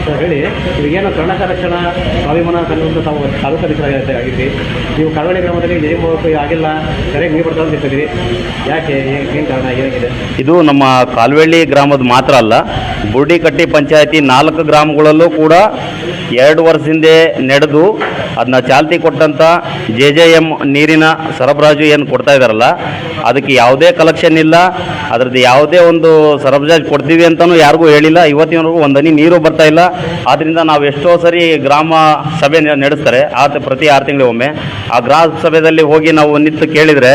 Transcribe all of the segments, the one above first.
ಅಂತ ಹೇಳಿ ಇವಾಗೇನು ಕರ್ನಾಟಕ ರಕ್ಷಣಾ ಸ್ವಾಭಿಮಾನ ಸಂಘದಿಂದ ತಾವು ತಾಲೂಕು ಆಗಿದ್ರಿ ನೀವು ಕಳವಳಿ ಗ್ರಾಮದಲ್ಲಿ ಹೋಗೋಕೆ ಆಗಿಲ್ಲ ಸರಿಯಾಗಿ ನೀರು ಬರ್ತಾ ಅಂತ ಇರ್ತಿದ್ರಿ ಯಾಕೆ ಏನು ಕಾರಣ, ಏನಾಗಿದೆ? ಇದು ನಮ್ಮ ಕಾಲ್ವೆಳ್ಳಿ ಗ್ರಾಮದ ಮಾತ್ರ ಅಲ್ಲ, ಬುರ್ಡಿಕಟ್ಟಿ ಪಂಚಾಯತಿ ನಾಲ್ಕು ಗ್ರಾಮಗಳಲ್ಲೂ ಕೂಡ ಎರಡು ಹಿಂದೆ ನಡೆದು ಅದನ್ನ ಚಾಲ್ತಿ ಕೊಟ್ಟಂಥ ಜೆ ಜೆ ಎಂ ನೀರಿನ ಸರಬರಾಜು ಏನು ಕೊಡ್ತಾ ಇದ್ದಾರಲ್ಲ ಅದಕ್ಕೆ ಯಾವುದೇ ಕಲೆಕ್ಷನ್ ಇಲ್ಲ, ಅದರದ್ದು ಯಾವುದೇ ಒಂದು ಸರಬರಾಜು ಕೊಡ್ತೀವಿ ಅಂತಲೂ ಯಾರಿಗೂ ಹೇಳಿಲ್ಲ, ಇವತ್ತಿನವರೆಗೂ ಒಂದನಿ ನೀರು ಬರ್ತಾ ಇಲ್ಲ ಆದ್ದರಿಂದ ನಾವು ಎಷ್ಟೋ ಸರಿ ಗ್ರಾಮ ಸಭೆ ನಡೆಸ್ತಾರೆ, ಆತ ಪ್ರತಿ ಆರು ತಿಂಗಳಿಗೊಮ್ಮೆ. ಆ ಗ್ರಾಮ ಸಭೆಯಲ್ಲಿ ಹೋಗಿ ನಾವು ನಿಂತು ಕೇಳಿದರೆ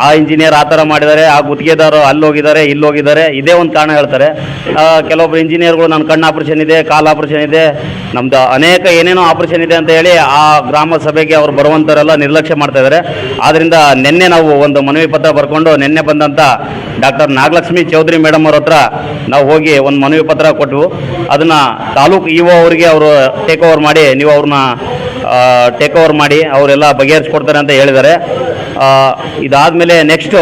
ಆ ಇಂಜಿನಿಯರ್ ಆ ಥರ ಮಾಡಿದ್ದಾರೆ ಆ ಗುತ್ತಿಗೆದಾರರು ಅಲ್ಲಿ ಹೋಗಿದ್ದಾರೆ ಇಲ್ಲಿ ಹೋಗಿದ್ದಾರೆ ಇದೇ ಒಂದು ಕಾರಣ ಹೇಳ್ತಾರೆ. ಆ, ಕೆಲವೊಬ್ರು ಇಂಜಿನಿಯರ್ಗಳು ನನ್ನ ಕಣ್ಣು ಆಪ್ರೇಷನ್ ಇದೆ ಕಾಲು ಆಪ್ರೇಷನ್ ಇದೆ ನಮ್ದು ಅನೇಕ ಏನೇನೋ ಆಪ್ರೇಷನ್ ಇದೆ ಅಂತ ಹೇಳಿ ಆ ಗ್ರಾಮ ಸಭೆಗೆ ಅವ್ರು ಬರುವಂಥವರೆಲ್ಲ ನಿರ್ಲಕ್ಷ್ಯ ಮಾಡ್ತಾ ಇದ್ದಾರೆ. ಆದ್ದರಿಂದ ನಿನ್ನೆ ನಾವು ಒಂದು ಮನವಿ ಪತ್ರ ಬರ್ಕೊಂಡು ನಿನ್ನೆ ಬಂದಂಥ ಡಾಕ್ಟರ್ ನಾಗಲಕ್ಷ್ಮಿ ಚೌಧರಿ ಮೇಡಮ್ ಅವ್ರ ಹತ್ರ ನಾವು ಹೋಗಿ ಒಂದು ಮನವಿ ಪತ್ರ ಕೊಟ್ಟವು ಅದನ್ನು ತಾಲೂಕು ಇ ಒ ಅವರಿಗೆ ಅವರು ಟೇಕ್ ಓವರ್ ಮಾಡಿ ನೀವು ಅವ್ರನ್ನ ಟೇಕ್ ಓವರ್ ಮಾಡಿ ಅವರೆಲ್ಲ ಬಗೆಹರಿಸ್ಕೊಡ್ತಾರೆ ಅಂತ ಹೇಳಿದ್ದಾರೆ. ಇದಾದ್ಮೇಲೆ ನೆಕ್ಸ್ಟು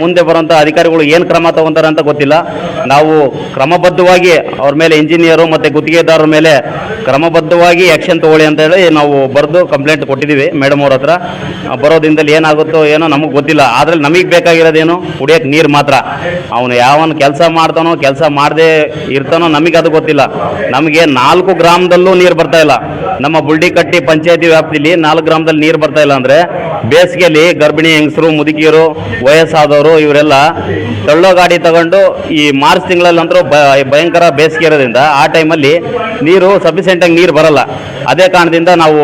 ಮುಂದೆ ಬರುವಂಥ ಅಧಿಕಾರಿಗಳು ಏನು ಕ್ರಮ ತಗೊಂತಾರೆ ಅಂತ ಗೊತ್ತಿಲ್ಲ. ನಾವು ಕ್ರಮಬದ್ಧವಾಗಿ ಅವ್ರ ಮೇಲೆ ಇಂಜಿನಿಯರು ಮತ್ತು ಗುತ್ತಿಗೆದಾರರ ಮೇಲೆ ಕ್ರಮಬದ್ಧವಾಗಿ ಆ್ಯಕ್ಷನ್ ತಗೊಳ್ಳಿ ಅಂತ ಹೇಳಿ ನಾವು ಬರೆದು ಕಂಪ್ಲೇಂಟ್ ಕೊಟ್ಟಿದ್ದೀವಿ ಮೇಡಮ್ ಅವ್ರ ಹತ್ರ. ಬರೋ ದಿನದಲ್ಲಿ ಏನಾಗುತ್ತೋ ಏನೋ ನಮಗೆ ಗೊತ್ತಿಲ್ಲ. ಆದರೆ ನಮಗೆ ಬೇಕಾಗಿರೋದೇನು? ಕುಡಿಯೋಕೆ ನೀರು ಮಾತ್ರ. ಅವನು ಯಾವನು ಕೆಲಸ ಮಾಡ್ತಾನೋ, ಕೆಲಸ ಮಾಡದೆ ಇರ್ತಾನೋ ನಮಗೆ ಅದು ಗೊತ್ತಿಲ್ಲ. ನಮಗೆ ನಾಲ್ಕು ಗ್ರಾಮದಲ್ಲೂ ನೀರು ಬರ್ತಾ ಇಲ್ಲ. ನಮ್ಮ ಬುಲ್ಡಿಕಟ್ಟಿ ಪಂಚಾಯತಿ ವ್ಯಾಪ್ತಿಲಿ ನಾಲ್ಕು ಗ್ರಾಮದಲ್ಲಿ ನೀರು ಬರ್ತಾ ಇಲ್ಲ ಅಂದರೆ ಬೇಸಿಗೆಯಲ್ಲಿ ಗರ್ಭಿಣಿ ಹೆಂಗಸರು, ಮುದುಕಿಯರು ವಯಸ್ಸಾದವರು ಇವರೆಲ್ಲ ತಳ್ಳೋ ಗಾಡಿ ತಗೊಂಡು ಈ ಮಾರ್ಚ್ ತಿಂಗಳಲ್ಲಿ ನಂತರ ಭಯಂಕರ ಬೇಸಿಗೆ ಇರೋದ್ರಿಂದ ಆ ಟೈಮಲ್ಲಿ ನೀರು ಸಫಿಷಿಯೆಂಟಾಗಿ ನೀರು ಬರಲ್ಲ. ಅದೇ ಕಾರಣದಿಂದ ನಾವು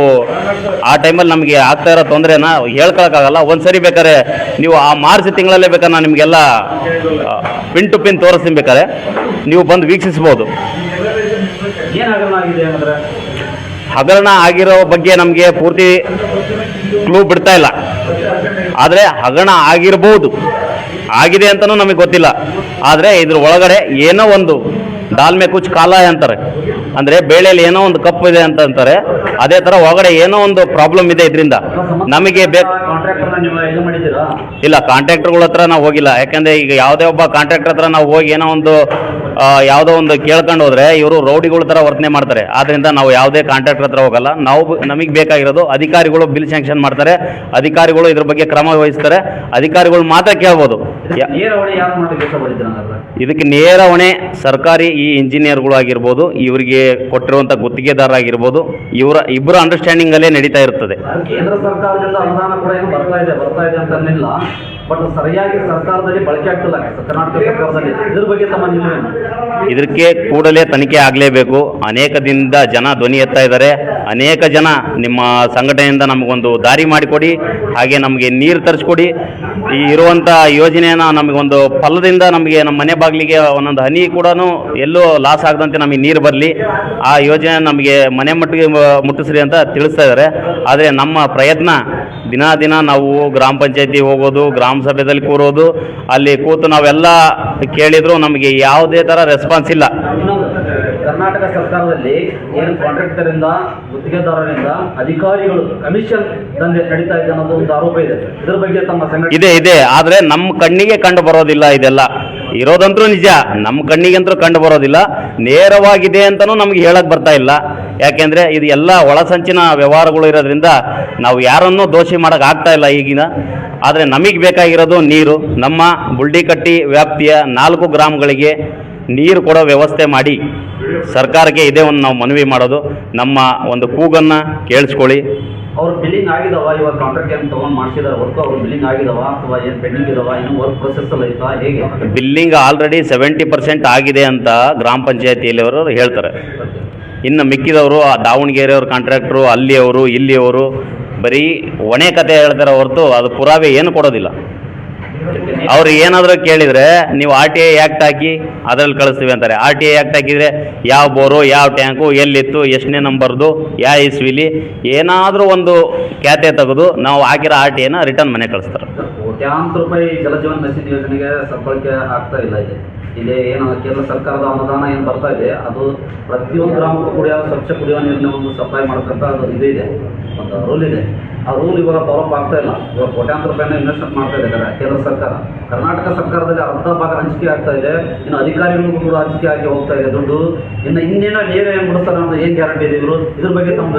ಆ ಟೈಮಲ್ಲಿ ನಮಗೆ ಆಗ್ತಾ ಇರೋ ತೊಂದರೆನ ಹೇಳ್ಕೊಳಕ್ಕಾಗಲ್ಲ. ಒಂದು ಸರಿ ಬೇಕಾದ್ರೆ ನೀವು ಆ ಮಾರ್ಚ್ ತಿಂಗಳಲ್ಲೇ ಬೇಕಾದ್ರೆ ನಾನು ನಿಮಗೆಲ್ಲ ಪಿನ್ ಟು ಪಿನ್ ತೋರಿಸ್ತೀನಿ ಬೇಕಾದ್ರೆ. ನೀವು ಬಂದು ವೀಕ್ಷಿಸ್ಬೋದು. ಏನಾಗಲ್ಲ ಹಗರಣ ಆಗಿರೋ ಬಗ್ಗೆ ನಮಗೆ ಪೂರ್ತಿ ಕ್ಲೂ ಬಿಡ್ತಾ ಇಲ್ಲ. ಆದರೆ ಹಗರಣ ಆಗಿರ್ಬೋದು. ಆಗಿದೆ ಅಂತಲೂ ನಮಗೆ ಗೊತ್ತಿಲ್ಲ. ಆದರೆ ಇದ್ರ ಒಳಗಡೆ ಏನೋ ಒಂದು ದಾಲ್ಮೆ ಕುಚ್ ಕಾಲ ಅಂತಾರೆ. ಅಂದರೆ ಬೇಳೆಯಲ್ಲಿ ಏನೋ ಒಂದು ಕಪ್ಪು ಇದೆ ಅಂತ ಅಂತಾರೆ. ಅದೇ ಥರ ಒಳಗಡೆ ಏನೋ ಒಂದು ಪ್ರಾಬ್ಲಮ್ ಇದೆ ಇದರಿಂದ ನಮಗೆ ಬೇಕು ಇಲ್ಲ ಕಾಂಟ್ರಾಕ್ಟರ್ಗಳ ಹತ್ರ ನಾವು ಹೋಗಿಲ್ಲ. ಯಾಕಂದರೆ ಈಗ ಯಾವುದೇ ಒಬ್ಬ ಕಾಂಟ್ರಾಕ್ಟರ್ ಹತ್ರ ನಾವು ಹೋಗಿ ಏನೋ ಒಂದು ಯಾವುದೋ ಒಂದು ಕೇಳ್ಕೊಂಡು ಹೋದ್ರೆ ಇವರು ರೌಡಿಗಳ ಥರ ವರ್ತನೆ ಮಾಡ್ತಾರೆ. ಆದ್ದರಿಂದ ನಾವು ಯಾವುದೇ ಕಾಂಟ್ರಾಕ್ಟರ್ ಹತ್ರ ಹೋಗಲ್ಲ. ನಾವು ನಮಗೆ ಬೇಕಾಗಿರೋದು ಅಧಿಕಾರಿಗಳು ಬಿಲ್ ಸ್ಯಾಂಕ್ಷನ್ ಮಾಡ್ತಾರೆ. ಅಧಿಕಾರಿಗಳು ಇದ್ರ ಬಗ್ಗೆ ಕ್ರಮ ವಹಿಸ್ತಾರೆ. ಅಧಿಕಾರಿಗಳು ಮಾತ್ರ ಕೇಳ್ಬೋದು. ಇದಕ್ಕೆ ನೇರ ಹೊಣೆ ಸರ್ಕಾರಿ ಈ ಇಂಜಿನಿಯರ್ಗಳು ಆಗಿರ್ಬೋದು ಇವರಿಗೆ ಕೊಟ್ಟಿರುವಂಥ ಗುತ್ತಿಗೆದಾರ ಆಗಿರ್ಬೋದು ಇವರ ಇಬ್ಬರ ಅಂಡರ್ಸ್ಟ್ಯಾಂಡಿಂಗಲ್ಲೇ ನಡೀತಾ ಇರ್ತದೆ. ಕೇಂದ್ರ ಸರ್ಕಾರದಿಂದ ಅನುದಾನ ಕೂಡ ಏನು ಬರ್ತಾ ಇದೆ ಬರ್ತಾ ಇದೆ ಬಟ್ ಸರಿಯಾಗಿ ಸರ್ಕಾರದಲ್ಲಿ ಬಳಕೆ ಆಗ್ತಿಲ್ಲ. ಕರ್ನಾಟಕ ಸರ್ಕಾರದಲ್ಲಿ. ಇದ್ರ ಬಗ್ಗೆ ತಮ್ಮ ಇದಕ್ಕೆ ಕೂಡಲೇ ತನಿಖೆ ಆಗಲೇಬೇಕು. ಅನೇಕ ದಿನದಿಂದ ಜನ ಧ್ವನಿ ಎತ್ತಾ ಇದ್ದಾರೆ. ಅನೇಕ ಜನ ನಿಮ್ಮ ಸಂಘಟನೆಯಿಂದ ನಮಗೊಂದು ದಾರಿ ಮಾಡಿಕೊಡಿ. ಹಾಗೆ ನಮಗೆ ನೀರು ತರಿಸ್ಕೊಡಿ. ಈ ಇರುವಂಥ ಯೋಜನೆಯನ್ನು ನಮಗೊಂದು ಫಲದಿಂದ ನಮಗೆ ನಮ್ಮ ಮನೆ ಬಾಗಿಲಿಗೆ ಒಂದೊಂದು ಹನಿ ಕೂಡ ಎಲ್ಲೂ ಲಾಸ್ ಆಗದಂತೆ ನಮಗೆ ನೀರು ಬರಲಿ. ಆ ಯೋಜನೆ ನಮಗೆ ಮನೆ ಮಟ್ಟಿಗೆ ಮುಟ್ಟಿಸ್ರಿ ಅಂತ ತಿಳಿಸ್ತಾ ಇದ್ದಾರೆ ಆದರೆ ನಮ್ಮ ಪ್ರಯತ್ನ ದಿನ ದಿನ ನಾವು ಗ್ರಾಮ ಪಂಚಾಯತಿ ಹೋಗೋದು, ಗ್ರಾಮ ಸಭೆದಲ್ಲಿ ಕೂರೋದು, ಅಲ್ಲಿ ಕೂತು ನಾವೆಲ್ಲ ಕೇಳಿದ್ರು ನಮಗೆ ಯಾವುದೇ ಥರ ರೆಸ್ಪಾನ್ಸ್ ಇಲ್ಲ. ಕರ್ನಾಟಕ ಸರ್ಕಾರದಲ್ಲಿ ಏನು ಕಾಂಟ್ರಾಕ್ಟರಿಂದ ಗುತ್ತಿಗೆದಾರರಿಂದ, ಅಧಿಕಾರಿಗಳು ಕಮಿಷನ್ ದಂಧೆ ನಡೀತಾ ಇದೆ ಅನ್ನೋದು ಒಂದು ಆರೋಪ ಇದೆ. ಇದ್ರ ಬಗ್ಗೆ ತಮ್ಮ ಸಂಘಟನೆ ಇದೆ ಇದೆ. ಆದರೆ ನಮ್ಮ ಕಣ್ಣಿಗೆ ಕಂಡು ಬರೋದಿಲ್ಲ ಇದೆಲ್ಲ. ಇರೋದಂತೂ ನಿಜ ನಮ್ಮ ಕಣ್ಣಿಗಂತೂ ಕಂಡು ಬರೋದಿಲ್ಲ. ನೇರವಾಗಿದೆ ಅಂತಲೂ ನಮಗೆ ಹೇಳಕ್ಕೆ ಬರ್ತಾ ಇಲ್ಲ. ಯಾಕೆಂದ್ರೆ ಇದು ಎಲ್ಲ ಒಳಸಂಚಿನ ವ್ಯವಹಾರಗಳು ಇರೋದ್ರಿಂದ ನಾವು ಯಾರನ್ನೂ ದೋಷಿ ಮಾಡಕ್ ಆಗ್ತಾ ಇಲ್ಲ ಈಗಿನ. ಆದರೆ ನಮಗೆ ಬೇಕಾಗಿರೋದು ನೀರು. ನಮ್ಮ ಬುಲ್ಡಿಕಟ್ಟಿ ವ್ಯಾಪ್ತಿಯ ನಾಲ್ಕು ಗ್ರಾಮಗಳಿಗೆ ನೀರು ಕೊಡೋ ವ್ಯವಸ್ಥೆ ಮಾಡಿ. ಸರ್ಕಾರಕ್ಕೆ ಇದೇ ಒಂದು ನಾವು ಮನವಿ ಮಾಡೋದು. ನಮ್ಮ ಒಂದು ಕೂಗನ್ನು ಕೇಳಿಸ್ಕೊಳ್ಳಿ. ಅವ್ರು ಬಿಲ್ಲಿಂಗ್ ಆಗಿದಾವ ಇವಾಗ ಕಾಂಟ್ರಾಕ್ಟ್ ಏನು ತಗೊಂಡ್ ಮಾಡ್ಸಿದಾರೆ ವರ್ಕ್ ಅವ್ರು ಬಿಲ್ಲಿಂಗ್ ಆಗಿದಾವ ಅಥವಾ ಏನು ಪೆಂಡಿಂಗ್ ಇದಾವ ಇನ್ನು ವರ್ಕ್ ಪ್ರೊಸೆಸ್ ಅಲ್ಲಿ ಐತಾ ಹೇಗೆ? ಬಿಲ್ಲಿಂಗ್ ಆಲ್ರೆಡಿ ಸೆವೆಂಟಿ ಪರ್ಸೆಂಟ್ ಆಗಿದೆ ಅಂತ ಗ್ರಾಮ ಪಂಚಾಯತಿಯಲ್ಲಿಯವರು ಹೇಳ್ತಾರೆ. ಇನ್ನು ಮಿಕ್ಕಿದವರು ಆ ದಾವಣಗೆರೆಯವ್ರ ಕಾಂಟ್ರಾಕ್ಟ್ರು ಅಲ್ಲಿಯವರು ಇಲ್ಲಿಯವರು ಬರೀ ಒಣೆ ಕತೆ ಹೇಳ್ತಾರೆ ಹೊರತು ಅದು ಪುರಾವೆ ಏನು ಕೊಡೋದಿಲ್ಲ. ಅವ್ರು ಏನಾದರೂ ಕೇಳಿದರೆ ನೀವು ಆರ್ ಟಿ ಐ ಆ್ಯಕ್ಟ್ ಹಾಕಿ ಅದರಲ್ಲಿ ಕಳಿಸ್ತೀವಿ ಅಂತಾರೆ. ಆರ್ ಟಿ ಐ ಆ್ಯಕ್ಟ್ ಹಾಕಿದರೆ ಯಾವ ಬೋರು, ಯಾವ ಟ್ಯಾಂಕು, ಎಲ್ಲಿತ್ತು, ಎಷ್ಟನೇ ನಂಬರ್ದು, ಯಾವ ಇಸ್ವಿಲಿ, ಏನಾದರೂ ಒಂದು ಖ್ಯಾತೆ ತೆಗೆದು ನಾವು ಹಾಕಿರೋ ಆರ್ ಟಿ ಐನ ರಿಟರ್ನ್ ಮನೆ ಕಳಿಸ್ತಾರೆ. ಕೋಟ್ಯಾಂತರ ರೂಪಾಯಿ ಜಲಜೀವನ್ ಮಿಷನ್ ಯೋಜನೆಗೆ ಸದ್ಬಳಕೆ ಆಗ್ತಾ ಇಲ್ಲ ಇದೆ ಏನು ಕೇಂದ್ರ ಸರ್ಕಾರದ ಅನುದಾನ ಏನು ಬರ್ತಾ ಇದೆ, ಅದು ಪ್ರತಿಯೊಂದು ಗ್ರಾಮಕ್ಕೂ ಕುಡಿಯೋ ಸ್ವಚ್ಛ ಕುಡಿಯುವ ನೀರಿನ ಒಂದು ಸಪ್ಲೈ ಮಾಡ್ತಕ್ಕಂಥ ಅದು ಇದು ಇದೆ. ಒಂದು ರೂಲ್ ಇದೆ. ಆ ಇವಾಗ ಡೆವಲಪ್ ಆಗ್ತಾ ಇಲ್ಲ. ಇವಾಗ ಕೋಟ್ಯಾಂತರ ರೂಪಾಯಿನ ಇನ್ವೆಸ್ಟ್ಮೆಂಟ್ ಮಾಡ್ತಾ ಇದ್ದಾರೆ ಕೇಂದ್ರ ಸರ್ಕಾರ. ಕರ್ನಾಟಕ ಸರ್ಕಾರದಲ್ಲಿ ಅರ್ಧ ಭಾಗ ಹಂಚಿಕೆ ಆಗ್ತಾ ಇದೆ. ಇನ್ನು ಅಧಿಕಾರಿಗಳಿಗೂ ಕೂಡ ಹಂಚಿಕೆ ಆಗಿ ಹೋಗ್ತಾ ಇದೆ ದುಡ್ಡು. ಇನ್ನು ಇನ್ನೇನೋ ನೇರ ಏನು ಬಿಡ್ತಾರೆ ಅಂತ ಏನು ಗ್ಯಾರಂಟಿ ಇದೆ ಇವರು? ಇದ್ರ ಬಗ್ಗೆ ತಮ್ಮ?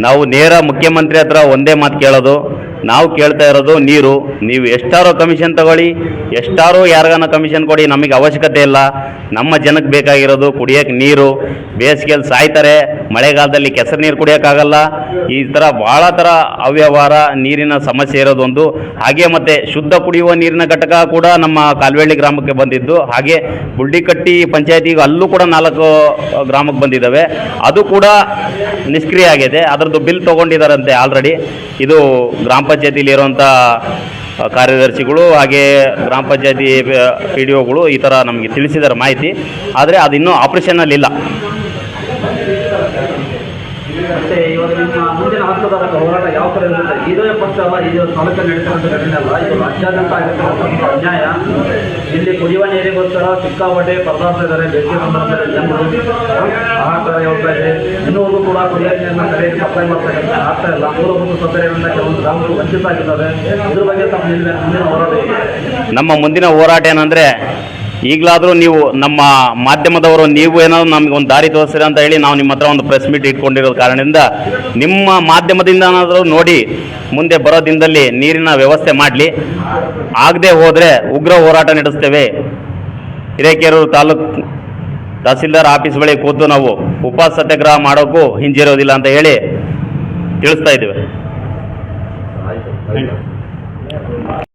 ನಾವು ನೇರ ಮುಖ್ಯಮಂತ್ರಿ ಹತ್ರ ಒಂದೇ ಮಾತು ಕೇಳೋದು. ನಾವು ಕೇಳ್ತಾ ಇರೋದು ನೀರು. ನೀವು ಎಷ್ಟಾರೋ ಕಮಿಷನ್ ತಗೊಳ್ಳಿ, ಎಷ್ಟಾರೋ ಯಾರಿಗಾನ ಕಮಿಷನ್ ಕೊಡಿ, ನಮಗೆ ಅವಶ್ಯಕತೆ ಇಲ್ಲ. ನಮ್ಮ ಜನಕ್ಕೆ ಬೇಕಾಗಿರೋದು ಕುಡಿಯೋಕ್ಕೆ ನೀರು. ಬೇಸಿಗೆಯಲ್ಲಿ ಸಾಯ್ತಾರೆ, ಮಳೆಗಾಲದಲ್ಲಿ ಕೆಸರು ನೀರು ಕುಡಿಯೋಕ್ಕಾಗಲ್ಲ. ಈ ಥರ ಭಾಳ ಥರ ಅವ್ಯವಹಾರ, ನೀರಿನ ಸಮಸ್ಯೆ ಇರೋದೊಂದು. ಹಾಗೆ ಮತ್ತು ಶುದ್ಧ ಕುಡಿಯುವ ನೀರಿನ ಘಟಕ ಕೂಡ ನಮ್ಮ ಕಾಲ್ವೆಳ್ಳಿ ಗ್ರಾಮಕ್ಕೆ ಬಂದಿದ್ದು. ಹಾಗೆ ಬುಲ್ಡಿಕಟ್ಟಿ ಪಂಚಾಯತಿಗೆ ಅಲ್ಲೂ ಕೂಡ ನಾಲ್ಕು ಗ್ರಾಮಕ್ಕೆ ಬಂದಿದ್ದಾವೆ. ಅದು ಕೂಡ ನಿಷ್ಕ್ರಿಯ ಆಗಿದೆ. ಅದರದ್ದು ಬಿಲ್ ತೊಗೊಂಡಿದ್ದಾರಂತೆ ಆಲ್ರೆಡಿ ಇದು ಗ್ರಾಮ ಪಂಚಾಯತಿಲಿ ಇರುವಂಥ ಕಾರ್ಯದರ್ಶಿಗಳು ಹಾಗೆ ಗ್ರಾಮ ಪಂಚಾಯತಿ ಪಿ ಡಿ ಒಗಳು ಈ ಥರ ನಮಗೆ ತಿಳಿಸಿದ್ದಾರೆ ಮಾಹಿತಿ. ಆದರೆ ಅದು ಇನ್ನೂ ಆಪ್ರೇಷನಲ್ಲಿ ಇಲ್ಲ ಸಿಕ್ಕಾಪಟ್ಟೆ ಪರದಾಡ್ತಾ ಇದ್ದಾರೆ, ಬೇಸಿಗೆ ಸಂದರ್ಭದಲ್ಲಿ ಜನರು ಹಾಹಾಕಾರ ಹೋಗ್ತಾ ಇದೆ? ಕೂಡ ನೀರನ್ನ ಸರಿಯಾಗಿ ಸಪ್ಲೈ ಮಾಡ್ತಕ್ಕಂಥ ಆಗ್ತಾ ಇಲ್ಲ. ಮೂಲಭೂತ ಸೌಕರ್ಯಗಳಿಂದ ಕೆಲವೊಂದು ಗ್ರಾಮಗಳು ವಂಚಿತ ಆಗಿದ್ದಾವೆ. ಇದ್ರ ಬಗ್ಗೆ ತಮ್ಮ ಮುಂದಿನ ಮುಂದಿನ ಹೋರಾಟ ನಮ್ಮ ಮುಂದಿನ ಹೋರಾಟ ಏನಂದರೆ, ಈಗಲಾದರೂ ನೀವು ನಮ್ಮ ಮಾಧ್ಯಮದವರು, ನೀವು ಏನಾದರೂ ನಮಗೆ ಒಂದು ದಾರಿ ತೋರಿಸ್ತೀರ ಅಂತ ಹೇಳಿ ನಾವು ನಿಮ್ಮ ಹತ್ರ ಒಂದು ಪ್ರೆಸ್ ಮೀಟ್ ಇಟ್ಕೊಂಡಿರೋ ಕಾರಣದಿಂದ ನಿಮ್ಮ ಮಾಧ್ಯಮದಿಂದ ಏನಾದರೂ ನೋಡಿ ಮುಂದೆ ಬರೋ ದಿನದಲ್ಲಿ ನೀರಿನ ವ್ಯವಸ್ಥೆ ಮಾಡಲಿ. ಆಗದೆ ಹೋದರೆ ಉಗ್ರ ಹೋರಾಟ ನಡೆಸ್ತೇವೆ. ಹಿರೇಕೆರೂರು ತಾಲೂಕು ತಹಸೀಲ್ದಾರ್ ಆಫೀಸ್ ಬಳಿ ಕೂತು ನಾವು ಉಪ ಸತ್ಯಾಗ್ರಹ ಮಾಡೋಕ್ಕೂ ಹಿಂಜರಿಯೋದಿಲ್ಲ ಅಂತ ಹೇಳಿ ತಿಳಿಸ್ತಾ ಇದ್ದೇವೆ.